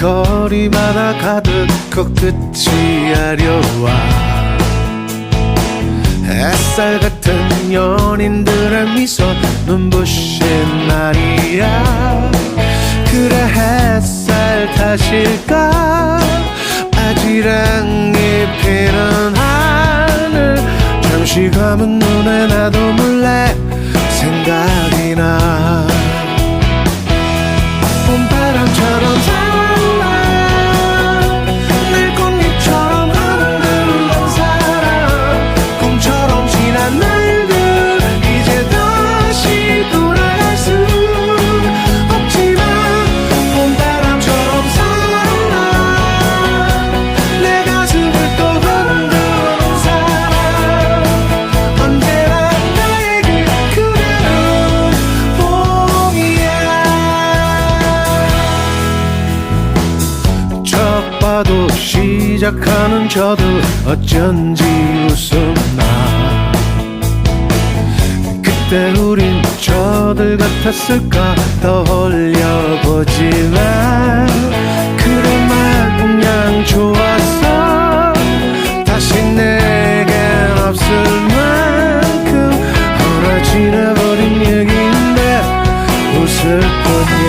거리마다 가득 그 끝이 아려와. 햇살 같은 연인들의 미소 눈부신 날이야. 그래 햇살 타실까? 아지랑이 피는 하늘. 잠시 감은 눈에 가도 시작하는 저도 어쩐지 웃었나. 그때 우린 저들 같았을까 더 올려보지만 그래 말 그냥 좋았어. 다시 내겐 없을 만큼 허라지나버린 얘기인데 웃을 뿐.